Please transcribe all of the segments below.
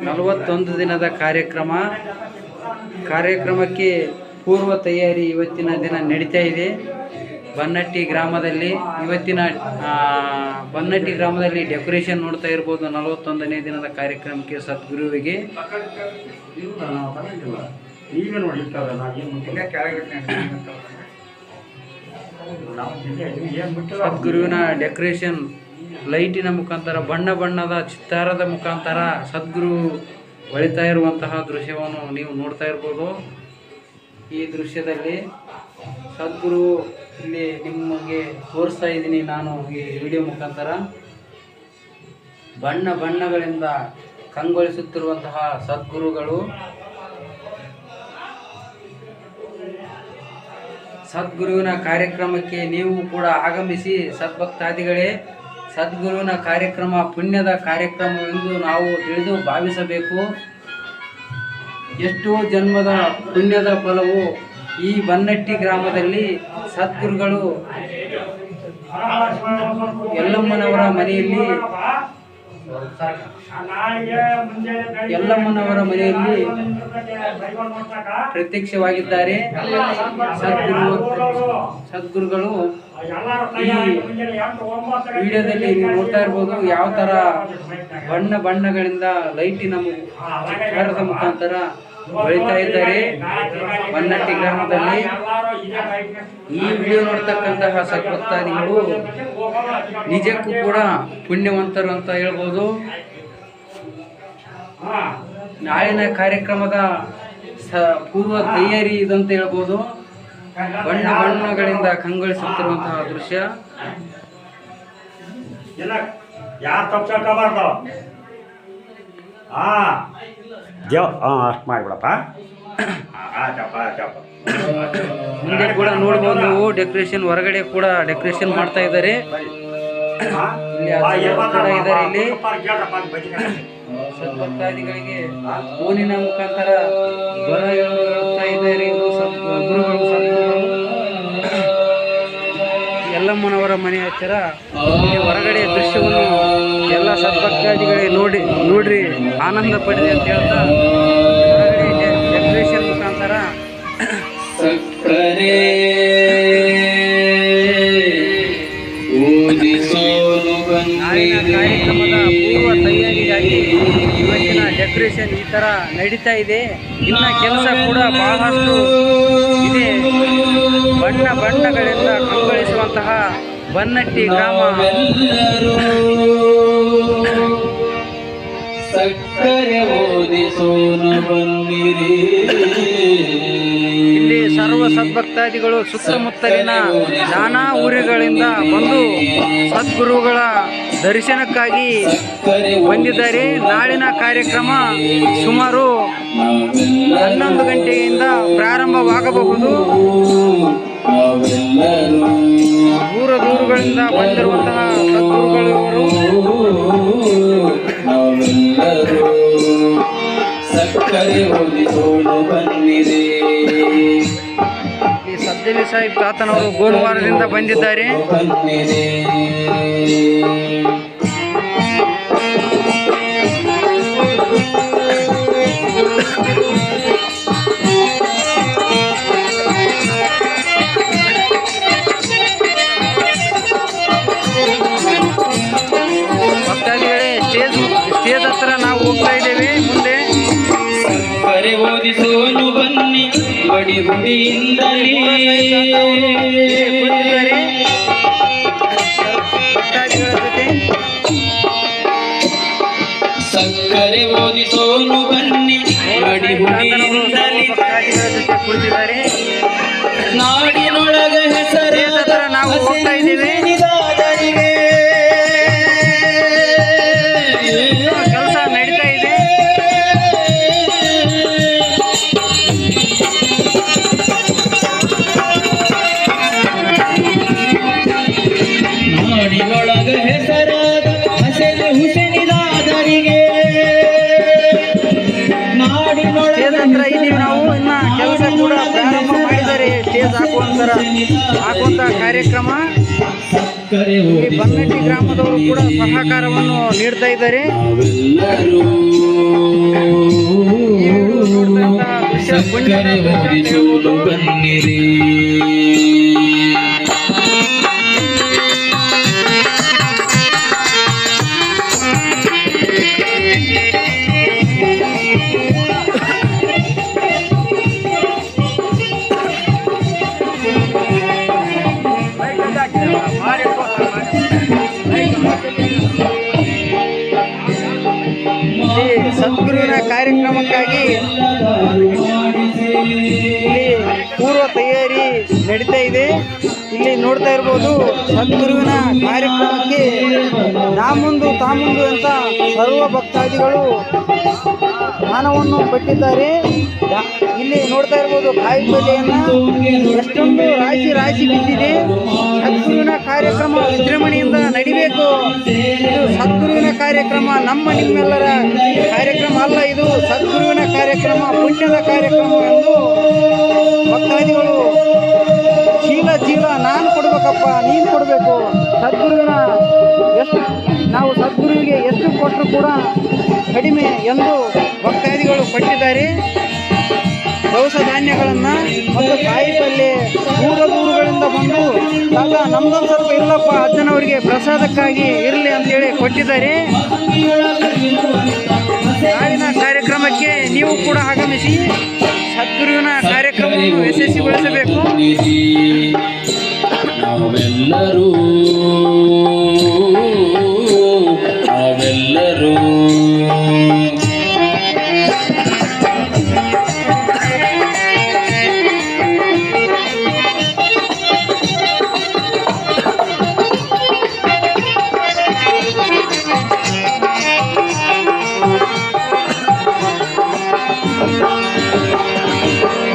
ನಲವತ್ತೊಂದು ದಿನದ ಕಾರ್ಯಕ್ರಮ. ಕಾರ್ಯಕ್ರಮಕ್ಕೆ ಪೂರ್ವ ತಯಾರಿ ಇವತ್ತಿನ ದಿನ ನಡೀತಾ ಇದೆ. ಬನ್ನಟ್ಟಿ ಗ್ರಾಮದಲ್ಲಿ ಇವತ್ತಿನ ಆ, ಬನ್ನಟ್ಟಿ ಗ್ರಾಮದಲ್ಲಿ ಡೆಕೋರೇಷನ್ ನೋಡ್ತಾ ಇರ್ಬೋದು ನಲವತ್ತೊಂದನೇ ದಿನದ ಕಾರ್ಯಕ್ರಮಕ್ಕೆ ಸದ್ಗುರುವಿಗೆ. ಸದ್ಗುರುವಿನ ಡೆಕೋರೇಷನ್ ಲೈಟಿನ ಮುಖಾಂತರ, ಬಣ್ಣ ಬಣ್ಣದ ಚಿತ್ತಾರದ ಮುಖಾಂತರ ಸದ್ಗುರು ಹೊಳಿತಾ ಇರುವಂತಹ ದೃಶ್ಯವನ್ನು ನೀವು ನೋಡ್ತಾ ಇರ್ಬೋದು. ಈ ದೃಶ್ಯದಲ್ಲಿ ಸದ್ಗುರು ಇಲ್ಲಿ ನಿಮಗೆ ತೋರಿಸ್ತಾ ಇದ್ದೀನಿ ನಾನು ಈ ವಿಡಿಯೋ ಮುಖಾಂತರ. ಬಣ್ಣ ಬಣ್ಣಗಳಿಂದ ಕಂಗೊಳಿಸುತ್ತಿರುವಂತಹ ಸದ್ಗುರುಗಳು. ಸದ್ಗುರುವಿನ ಕಾರ್ಯಕ್ರಮಕ್ಕೆ ನೀವು ಕೂಡ ಆಗಮಿಸಿ, ಸದ್ಭಕ್ತಾದಿಗಳೇ ಸದ್ಗುರುವಿನ ಕಾರ್ಯಕ್ರಮ, ಪುಣ್ಯದ ಕಾರ್ಯಕ್ರಮ ಎಂದು ನಾವು ತಿಳಿದು ಭಾವಿಸಬೇಕು. ಎಷ್ಟೋ ಜನ್ಮದ ಪುಣ್ಯದ ಫಲವು ಈ ಬನ್ನಟ್ಟಿ ಗ್ರಾಮದಲ್ಲಿ ಸದ್ಗುರುಗಳು ಯಲ್ಲಮ್ಮನವರ ಮನೆಯಲ್ಲಿ ಯಲ್ಲಮ್ಮನವರ ಮನೆಯಲ್ಲಿ ಪ್ರತ್ಯಕ್ಷವಾಗಿದ್ದಾರೆ. ಸದ್ಗುರು ಸದ್ಗುರುಗಳು ವಿಡಿಯೋದಲ್ಲಿ ನೀವು ನೋಡ್ತಾ ಇರ್ಬೋದು ಯಾವ ತರ ಬಣ್ಣ ಬಣ್ಣಗಳಿಂದ ಲೈಟಿನ ಮುಖಾಂತರ ಬೆಳೀತಾ ಇದ್ದಾರೆ. ಬನ್ನಟ್ಟಿ ಗ್ರಾಮದಲ್ಲಿ. ಈ ವಿಡಿಯೋ ನೋಡ್ತಕ್ಕಂತಹ ನೀವು ನಿಜಕ್ಕೂ ಕೂಡ ಪುಣ್ಯವಂತರು ಅಂತ ಹೇಳ್ಬೋದು. ನಾಳಿನ ಕಾರ್ಯಕ್ರಮದ ಸ ಪೂರ್ವ ತಯಾರಿ ಇದಂತ ಹೇಳ್ಬೋದು. ಬಣ್ಣ ಬಣ್ಣಗಳಿಂದ ಕಂಗೊಳಿಸುತ್ತಿರುವಂತಹ ದೃಶ್ಯ. ಯಾರು ತಪ್ಪ ದೇವ್ ಹಾಂ ಅಷ್ಟು ಮಾಡಿಬಿಡಪ್ಪ. ಆಯ್ತಪ್ಪ ಆಯ್ತಪ್ಪ ಮುಂದೆ ಕೂಡ ನೋಡ್ಬೋದು ನೀವು ಡೆಕೋರೇಷನ್ ಹೊರಗಡೆ ಕೂಡ ಡೆಕೋರೇಷನ್ ಮಾಡ್ತಾ ಇದ್ದಾರೆ. ಇಲ್ಲಿ ಸದ್ಭಕ್ತಾದಿಗಳಿಗೆ ಫೋನಿನ ಮುಖಾಂತರ ಬರ ಹೇಳ್ತಾ ಇದ್ದಾರೆ ಇವರು ಯಲ್ಲಮ್ಮನವರ ಮನೆ ಹತ್ತಿರ ಹೊರಗಡೆ ದೃಶ್ಯವನ್ನು ಎಲ್ಲ ಸದ್ಭಕ್ತಾದಿಗಳಿಗೆ ನೋಡಿ ನೋಡ್ರಿ ಆನಂದ ಪಡಿದೆ ಅಂತ ಹೇಳ್ತಾ ಹೊರಗಡೆ ಡೆಕೋರೇಷನ್ ಮುಖಾಂತರ ಕಾರ್ಯಕ್ರಮದ ಪೂರ್ವ ತಯಾರಿಗಾಗಿ ಇವತ್ತಿನ ಡೆಕೋರೇಷನ್ ಈ ತರ ನಡೀತಾ ಇದೆ. ಇನ್ನ ಕೆಲಸ ಕೂಡ ಬಹಳಷ್ಟು ಇದೆ. ಬಣ್ಣ ಬಣ್ಣಗಳಿಂದ ಕಂಗೊಳಿಸುವಂತಹ ಬನ್ನಟ್ಟಿ ಗ್ರಾಮ. ಸಕ್ಕರೆ ಓದಿಸೋನು ಬನ್ನಿರಿ. ಇಲ್ಲಿ ಸರ್ವ ಸದ್ಭಕ್ತಾದಿಗಳು ಸುತ್ತಮುತ್ತಲಿನ ನಾನಾ ಊರುಗಳಿಂದ ಬಂದು ಸದ್ಗುರುಗಳ ದರ್ಶನಕ್ಕಾಗಿ ಬಂದಿದ್ದಾರೆ. ನಾಳಿನ ಕಾರ್ಯಕ್ರಮ ಸುಮಾರು ಹನ್ನೊಂದು ಗಂಟೆಯಿಂದ ಪ್ರಾರಂಭವಾಗಬಹುದು. ದೂರ ದೂರುಗಳಿಂದ ಬಂದಿರುವಂತಹ ನಾವೆಲ್ಲರೂ ಸಕ್ಕರೆ ಈ ಸಬ್ಜಲಿ ಸಾಹಿಬ್ ತಾತನವರು ಗೋಲ್ವಾರದಿಂದ ಬಂದಿದ್ದಾರೆ. ಹೋಗ್ತಾ ಇದ್ದೇವೆ ಮುಂದೆ. ಓದಿಸೋನು ಬನ್ನಿ ಬಡಿ ಹುಡಿಯಿಂದಲೇ ಹೆಸರಾದ ಹಸೆನ ಹುಸೆನಿದಾದರಿಗೆ ನಾಡಿನೊಳಗ ಸ್ಟೇಜ್ ನಾವು ಇನ್ನ ಕೆಲಸ ಕೂಡ ಪ್ರಾರಂಭ ಮಾಡಿದ್ದಾರೆ ಸ್ಟೇಜ್ ಹಾಕುವಂತರ ಹಾಕುವಂತ ಕಾರ್ಯಕ್ರಮ. ಬನ್ನಟ್ಟಿ ಗ್ರಾಮದವರು ಕೂಡ ಸಹಕಾರವನ್ನು ನೀಡ್ತಾ ಇದ್ದಾರೆ. ಸಕ್ಕರೆ ಬನ್ನಿರಿ ಕಾರ್ಯಕ್ರಮಕ್ಕಾಗಿ ಇಲ್ಲಿ ನೋಡ್ತಾ ಇರ್ಬೋದು ಸದ್ಗುರುವಿನ ಕಾರ್ಯಕ್ರಮಕ್ಕೆ ನಾಮುಂದು ತಾಮುಂದು ಅಂತ ಸರ್ವ ಭಕ್ತಾದಿಗಳು ದಾನವನ್ನು ಕೊಟ್ಟಿದ್ದಾರೆ ಇಲ್ಲಿ ನೋಡ್ತಾ ಇರ್ಬೋದು ಕಾಯಿ ಪಲ್ಯೆಯನ್ನ ಎಷ್ಟೊಂದು ರಾಶಿ ರಾಶಿ ಬಿದ್ದಿದೆ. ಸದ್ಗುರುವಿನ ಕಾರ್ಯಕ್ರಮ ವಿಜೃಂಭಣೆಯಿಂದ ನಡಿಬೇಕು. ಇದು ಸದ್ಗುರುವಿನ ಕಾರ್ಯಕ್ರಮ, ನಮ್ಮ ನಿಮ್ಮೆಲ್ಲರ ಕಾರ್ಯಕ್ರಮ ಅಲ್ಲ, ಇದು ಸದ್ಗುರುವಿನ ಕಾರ್ಯಕ್ರಮ, ಪುಣ್ಯದ ಕಾರ್ಯಕ್ರಮ ಎಂದು ಭಕ್ತಾದಿಗಳು ಚೀಲ ಚೀಲ ನಾನು ಕೊಡ್ಬೇಕಪ್ಪ, ನೀನು ಕೊಡಬೇಕು. ಸದ್ಗುರುವಿನ ಎಷ್ಟು, ನಾವು ಸದ್ಗುರುವಿಗೆ ಎಷ್ಟು ಕೊಟ್ಟರು ಕೂಡ ಕಡಿಮೆ ಎಂದು ಭಕ್ತಾದಿಗಳು ಕೊಟ್ಟಿದ್ದಾರೆ ದವಸ ಧಾನ್ಯಗಳನ್ನು ಮತ್ತು ಕಾಯಿ ಪಲ್ಯ ದೂರ ದೂರುಗಳಿಂದ ಬಂದು ಆಗ ನಮ್ದೊಂದು ಸ್ವಲ್ಪ ಇಲ್ಲಪ್ಪ, ಅಜ್ಜನವರಿಗೆ ಪ್ರಸಾದಕ್ಕಾಗಿ ಇರಲಿ ಅಂತೇಳಿ ಕೊಟ್ಟಿದ್ದಾರೆ. ನಾಳಿನ ಕಾರ್ಯಕ್ರಮಕ್ಕೆ ನೀವು ಕೂಡ ಆಗಮಿಸಿ ಸದ್ಗುರುವಿನ ಕಾರ್ಯಕ್ರಮವನ್ನು ಯಶಸ್ವಿಗೊಳಿಸಬೇಕು ನಾವೆಲ್ಲರೂ ನಾವೆಲ್ಲರೂ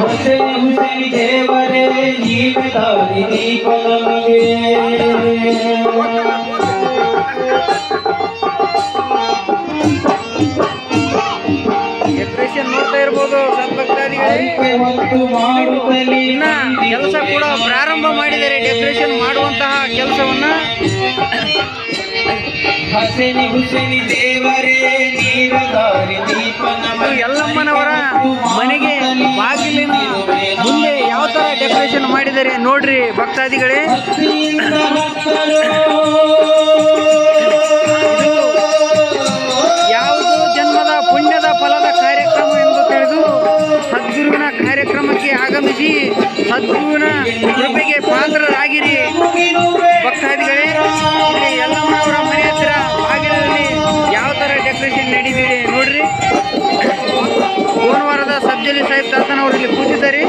ಹುಸೇನಿ ಹುಸೇನಿ ದೇವರೇ ನೀವೆ ದಾರಿ ದೀಪ ನಮಗೆ ಡೆಕೋರೇಷನ್ ನೋಡ್ತಾ ಇರ್ಬೋದು ಒಂದು ಕೆಲಸ ಕೂಡ ಪ್ರಾರಂಭ ಮಾಡಿದ್ದಾರೆ ಡೆಕೋರೇಷನ್ ಮಾಡುವಂತಹ ಕೆಲಸವನ್ನ. ಹಸೇನಿ ಹುಸೇನಿ ದೇವರೇ ನೀವೆ ದಾರಿ ದೀಪ ಇದು ನಮಗೆ ಯಲ್ಲಮ್ಮನವರ ಮನೆಗೆ ಮಾಡಿದ್ದಾರೆ ನೋಡ್ರಿ ಭಕ್ತಾದಿಗಳೇ. ಯಾವುದು ಜನ್ಮದ ಪುಣ್ಯದ ಫಲದ ಕಾರ್ಯಕ್ರಮ ಎಂದು ತಿಳಿದು ಸದ್ಗುರುವಿನ ಕಾರ್ಯಕ್ರಮಕ್ಕೆ ಆಗಮಿಸಿ ಸದ್ಗುರುವಿನ ಕೃಪೆಗೆ ಪಾತ್ರರಾಗಿರಿ. ಭಕ್ತಾದಿಗಳೇ ಎಲ್ಲಮ್ಮನವರ ಮನೆ ಹತ್ತಿರ ಬಾಗಿಲಲ್ಲಿ ಯಾವ ಥರ ಡೆಕೋರೇಷನ್ ನಡೀತಿದೆ ನೋಡ್ರಿ. ಸೋಮವಾರದ ಸಬ್ಜಲಿ ಸಾಹಿಬ್ ತಾತನವರು ಇಲ್ಲಿ ಕೂತಿದ್ದಾರೆ.